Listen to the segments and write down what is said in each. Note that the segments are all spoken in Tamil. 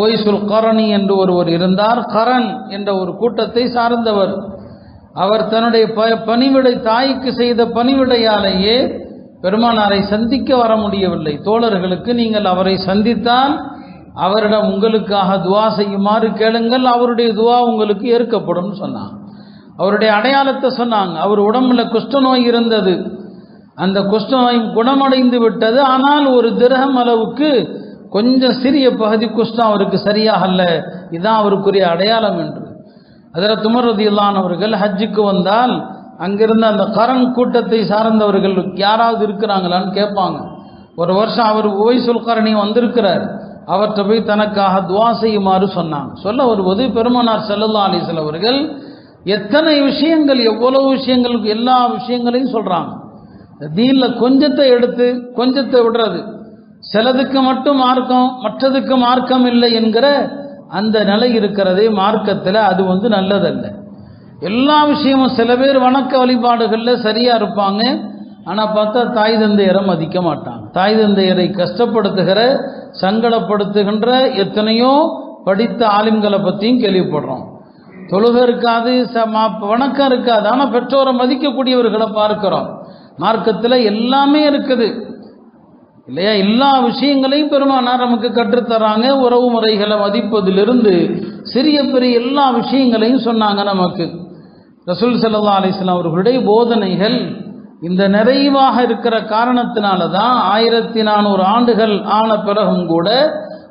ஓய்சுல் கரணி என்று ஒருவர் இருந்தார். கரண் என்ற ஒரு கூட்டத்தை சார்ந்தவர். அவர் தன்னுடைய ப பணிவிடை தாய்க்கு செய்த பணிவிடையாலேயே பெருமானாரை சந்திக்க வர முடியவில்லை. தோழர்களுக்கு நீங்கள் அவரை சந்தித்தால் அவரிடம் உங்களுக்காக துவா செய்யுமாறு கேளுங்கள். அவருடைய துவா உங்களுக்கு ஏற்கப்படும் சொன்னாங்க அவருடைய அடையாளத்தை சொன்னாங்க. அவர் உடம்புல குஷ்டநோய் இருந்தது. அந்த குஷ்டநோய் குணமடைந்து விட்டது. ஆனால் ஒரு திரகம் அளவுக்கு கொஞ்சம் சிறிய பகுதி குஷ்டம் அவருக்கு சரியாகல்ல இதுதான் அவருக்குரிய அடையாளம் என்று. அதில் துமரதியில்லான் அவர்கள் ஹஜ்ஜுக்கு வந்தால் அங்கிருந்த அந்த கரண் கூட்டத்தை சார்ந்தவர்கள் யாராவது இருக்கிறாங்களான்னு கேட்பாங்க. ஒரு வருஷம் அவர் ஓய் சொல்கரணி வந்திருக்கிறார். அவர்கிட்ட போய் தனக்காக துவா செய்யுமாறு சொன்னாங்க. சொல்ல வருவது பெருமனார் செல்லல்லா அலிசல் அவர்கள் எத்தனை விஷயங்கள் எவ்வளவு விஷயங்களுக்கு எல்லா விஷயங்களையும் சொல்கிறாங்க தீனில் கொஞ்சத்தை எடுத்து கொஞ்சத்தை விடுறது. சிலதுக்கு மட்டும் மார்க்கம் மற்றதுக்கு மார்க்கம் இல்லை என்கிற அந்த நிலை இருக்கிறதே மார்க்கத்தில் அது வந்து நல்லதல்ல. எல்லா விஷயமும் சில பேர் வணக்க வழிபாடுகளில் சரியாக இருப்பாங்க. ஆனால் பார்த்தா தாய் தந்தையரை மதிக்க மாட்டாங்க. தாய் தந்தையரை கஷ்டப்படுத்துகிற சங்கடப்படுத்துகின்ற எத்தனையோ படித்த ஆலிம்களை பற்றியும் கேள்விப்படுறோம். தொழுகை இருக்காது ச வணக்கம் இருக்காது. ஆனால் பெற்றோரை மதிக்கக்கூடியவர்களை பார்க்கிறோம். மார்க்கத்தில் எல்லாமே இருக்குது. இல்லையா? எல்லா விஷயங்களையும் பெருமானார் நமக்கு கற்றுத்தராங்க. உறவு முறைகளை மதிப்பதிலிருந்து சிறிய பெரிய எல்லா விஷயங்களையும் சொன்னாங்க நமக்கு. ரசூல் சல்லா அலிஸ்லாம் அவர்களுடைய போதனைகள் இந்த நிறைவாக இருக்கிற காரணத்தினால தான் ஆயிரத்தி நானூறு ஆண்டுகள் ஆன பிறகும் கூட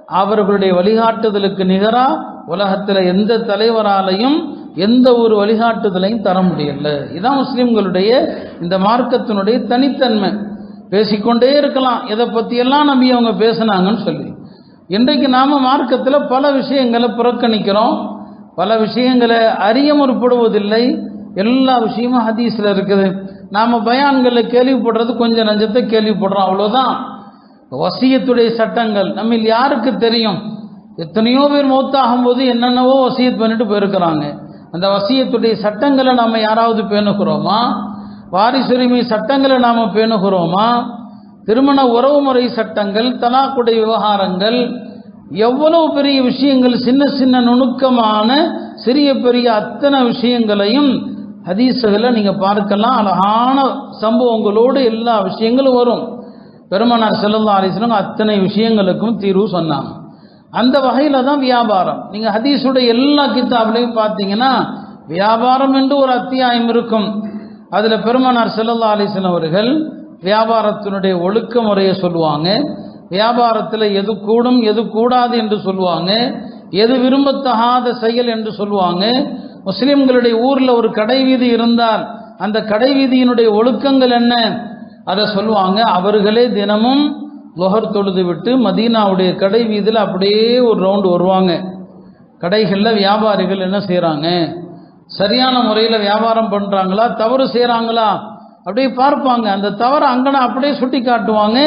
அவர்களுடைய வழிகாட்டுதலுக்கு நிகராக உலகத்தில் எந்த தலைவராலையும் எந்த ஒரு வழிகாட்டுதலையும் தர முடியல. இதுதான் முஸ்லீம்களுடைய இந்த மார்க்கத்தினுடைய தனித்தன்மை. பேசிக்கொண்டே இருக்கலாம். எதை பற்றியெல்லாம் நம்பி அவங்க பேசுனாங்கன்னு சொல்லி. இன்றைக்கு நாம் மார்க்கத்தில் பல விஷயங்களை புறக்கணிக்கிறோம். பல விஷயங்களை அறிய முற்படுவதில்லை. எல்லா விஷயமும் ஹதீஸில் இருக்குது. நாம் பயான்களில் கேள்விப்படுறது கொஞ்சம் நஞ்சத்தை கேள்விப்படுறோம். அவ்வளோதான் வசியத்துடைய சட்டங்கள் நம்ம யாருக்கு தெரியும்? எத்தனையோ பேர் மௌத்தாகும் போது என்னென்னவோ வசியத் பண்ணிட்டு போயிருக்கிறாங்க. அந்த வசியத்துடைய சட்டங்களை நம்ம யாராவது பேணுகிறோமா? வாரிசுரிமை சட்டங்களை நாம் பேணுகிறோமா? திருமண உறவுமுறை சட்டங்கள் தலாக்குடைய விவகாரங்கள் எவ்வளவு பெரிய விஷயங்கள் சின்ன சின்ன நுணுக்கமான சிறிய பெரிய அத்தனை விஷயங்களையும் ஹதீஸுகளை நீங்கள் பார்க்கலாம். அழகான சம்பவங்களோடு எல்லா விஷயங்களும் வரும். பெருமனார் செல்லல்லா அலிஸ்லாம் அத்தனை விஷயங்களுக்கும் தீர்வு சொன்னாங்க. அந்த வகையில் தான் வியாபாரம். நீங்கள் ஹதீஸுடைய எல்லா கித்தாப்லையும் பார்த்தீங்கன்னா வியாபாரம் என்று ஒரு அத்தியாயம் இருக்கும். அதில் பெருமனார் செல்லல்லா அலிஸ்லாம் அவர்கள் வியாபாரத்தினுடைய ஒழுக்க முறையை சொல்லுவாங்க. வியாபாரத்தில் எது கூடும் எது கூடாது என்று சொல்லுவாங்க. எது விரும்பத்தகாத செயல் என்று சொல்லுவாங்க. முஸ்லிம்களுடைய ஊரில் ஒரு கடை வீதி இருந்தால் அந்த கடை வீதியினுடைய ஒழுக்கங்கள் என்ன? அதை சொல்லுவாங்க. அவர்களே தினமும் லொஹர் தொழுது விட்டு மதீனாவுடைய கடை வீதியில் அப்படியே ஒரு ரவுண்டு வருவாங்க. கடைகளில் வியாபாரிகள் என்ன செய்கிறாங்க சரியான முறையில் வியாபாரம் பண்ணுறாங்களா தவறு செய்கிறாங்களா அப்படியே பார்ப்பாங்க. அந்த தவறை அங்கன அப்படியே சுட்டி காட்டுவாங்க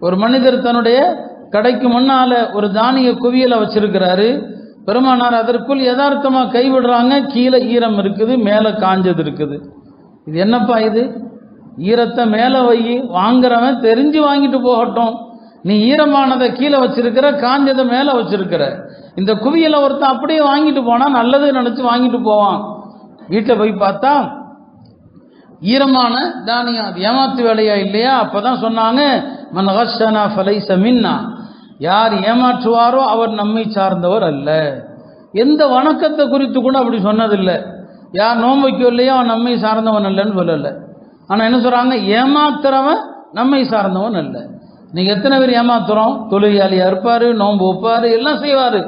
ஒரு மனிதர் தன்னுடைய கடைக்கு முன்னால் ஒரு தானிய குவியலை வச்சிருக்கிறாரு. பெருமானார் அதற்குள் யதார்த்தமாக கைவிடுறாங்க. கீழே ஈரம் இருக்குது மேலே காஞ்சது இருக்குது. இது என்னப்பா இது? ஈரத்தை மேலே வை வாங்குறவன் தெரிஞ்சு வாங்கிட்டு போகட்டும். நீ ஈரமானதை கீழே வச்சிருக்கிற காஞ்சதை மேலே வச்சிருக்கிற. இந்த குவியலை ஒருத்தன் அப்படியே வாங்கிட்டு போனால் நல்லது நினச்சி வாங்கிட்டு போவான். வீட்டில் போய் பார்த்தா ஈரமான தானியம் அது ஏமாத்து வேலையா இல்லையா? அப்பதான் சொன்னாங்க மன் ஃபலை சமின்னா யார் ஏமாற்றுவாரோ அவர் நம்மை சார்ந்தவர் அல்ல. எந்த வணக்கத்தை குறித்து கூட அப்படி சொன்னதில்லை. யார் நோன்பு வைக்கலையோ அவன் நம்மை சார்ந்தவன் அல்லன்னு சொல்லலை. ஆனால் என்ன சொல்கிறாங்க ஏமாத்துறவன் நம்மை சார்ந்தவன் அல்ல. நீங்கள் எத்தனை பேர் ஏமாத்துறோம்? தொழிலாளியாக இருப்பார் நோன்பு வைப்பார் எல்லாம் செய்வார்.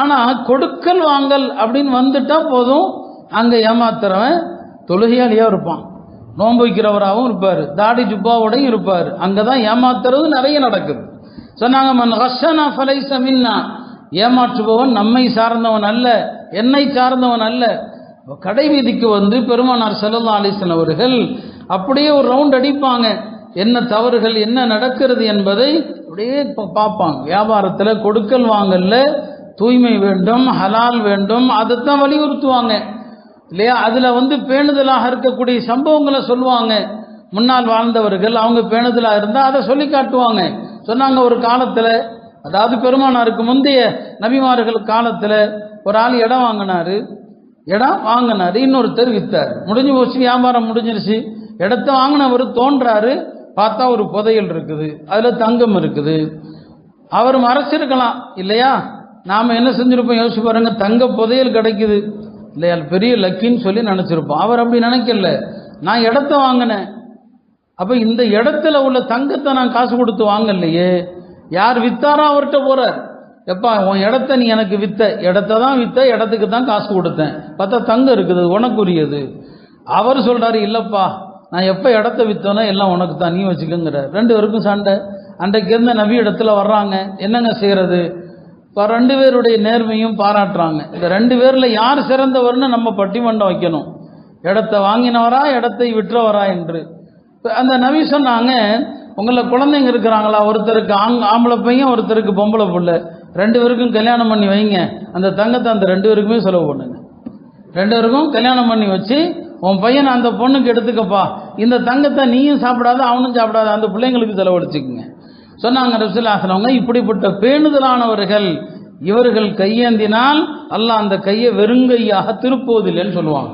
ஆனால் கொடுக்கல் வாங்கல் அப்படின்னு வந்துட்டால் போதும். அங்கே ஏமாத்துறவன் தொழுகையாளியாக இருப்பான். நோன்பு வைக்கிறவராகவும் இருப்பார். தாடி ஜுப்பாவோடையும் இருப்பார். அங்கே தான் ஏமாத்துறது நிறைய நடக்குது. சொன்னாங்க மன் ஹஷனா ஃபலைச மின்னா. ஏமாற்றுபவன் நம்மை சார்ந்தவன் அல்ல என்னை சார்ந்தவன் அல்ல. கடை வீதிக்கு வந்து பெருமானார் செல்லல்லா அலிசன் அவர்கள் அப்படியே ஒரு ரவுண்ட் அடிப்பாங்க. என்ன தவறுகள் என்ன நடக்கிறது என்பதை அப்படியே பார்ப்பாங்க. வியாபாரத்தில் கொடுக்கல் வாங்கல்ல தூய்மை வேண்டும் ஹலால் வேண்டும் அதைத்தான் வலியுறுத்துவாங்க. இல்லையா? அதில் வந்து பேணுதலாக இருக்கக்கூடிய சம்பவங்களை சொல்லுவாங்க. முன்னால் வாழ்ந்தவர்கள் அவங்க பேணுதலாக இருந்தால் அதை சொல்லி காட்டுவாங்க. சொன்னாங்க ஒரு காலத்தில் அதாவது பெருமானாருக்கு முந்தைய நபிமார்கள் காலத்தில் ஒரு ஆள் இடம் வாங்கினார். இடம் வாங்கினார் இன்னொருத்தர் வித்தார். முடிஞ்சு போச்சு வியாபாரம் முடிஞ்சிருச்சு. இடத்த வாங்கினவர் தோன்றாரு. பார்த்தா ஒரு புதையல் இருக்குது அதில் தங்கம் இருக்குது. அவர் மறைச்சிருக்கலாம் இல்லையா? நாம் என்ன செஞ்சுருப்போம் யோசிச்சு பாருங்க தங்க புதையல் கிடைக்குது. இல்லையா பெரிய லக்கின்னு சொல்லி நினச்சிருப்போம். அவர் அப்படி நினைக்கல. நான் இடத்த வாங்கினேன். அப்போ இந்த இடத்துல உள்ள தங்கத்தை நான் காசு கொடுத்து வாங்கலையே. யார் வித்தாரோ அவர்கிட்ட போகிறார் எப்பா உன் இடத்த நீ எனக்கு வித்த. இடத்த தான் வித்த இடத்துக்கு தான் காசு கொடுத்தேன். பார்த்தா தங்கம் இருக்குது உனக்குரியது. அவர் சொல்கிறாரு இல்லைப்பா நான் எப்போ இடத்த வித்தோனோ எல்லாம் உனக்கு தான் நீ வச்சுக்கோங்கிற. ரெண்டு பேருக்கும் சண்டை. அன்றைக்கு இருந்த நபி இடத்துல வர்றாங்க. என்னங்க செய்கிறது இப்போ ரெண்டு பேருடைய நேர்மையும் பாராட்டுறாங்க. இந்த ரெண்டு பேரில் யார் சிறந்தவர்னு நம்ம பட்டிமன்றம் வைக்கணும். இடத்த வாங்கினவரா இடத்தை விற்றவரா என்று. இப்போ அந்த நபி சொன்னாங்க உங்களை குழந்தைங்க இருக்கிறாங்களா? ஒருத்தருக்கு ஆங் ஆம்பளை பையன் ஒருத்தருக்கு பொம்பளை பிள்ளை. ரெண்டு பேருக்கும் கல்யாணம் பண்ணி வைங்க. அந்த தங்கத்தை அந்த ரெண்டு பேருக்குமே செலவு பண்ணுங்க. ரெண்டு பேருக்கும் கல்யாணம் பண்ணி வச்சு உன் பையனை அந்த பொண்ணுக்கு எடுத்துக்கப்பா. இந்த தங்கத்தை நீயும் சாப்பிடாத அவனும் சாப்பிடாத அந்த பிள்ளைங்களுக்கு செலவழிச்சுக்குங்க. சொன்னாங்க ரசுல்லாசனவங்க இப்படிப்பட்ட பேணுதலானவர்கள் இவர்கள் கையேந்தினால் அல்லாஹ் அந்த கையை வெறுங்கையாக திருப்புவதில்லைன்னு சொல்லுவாங்க.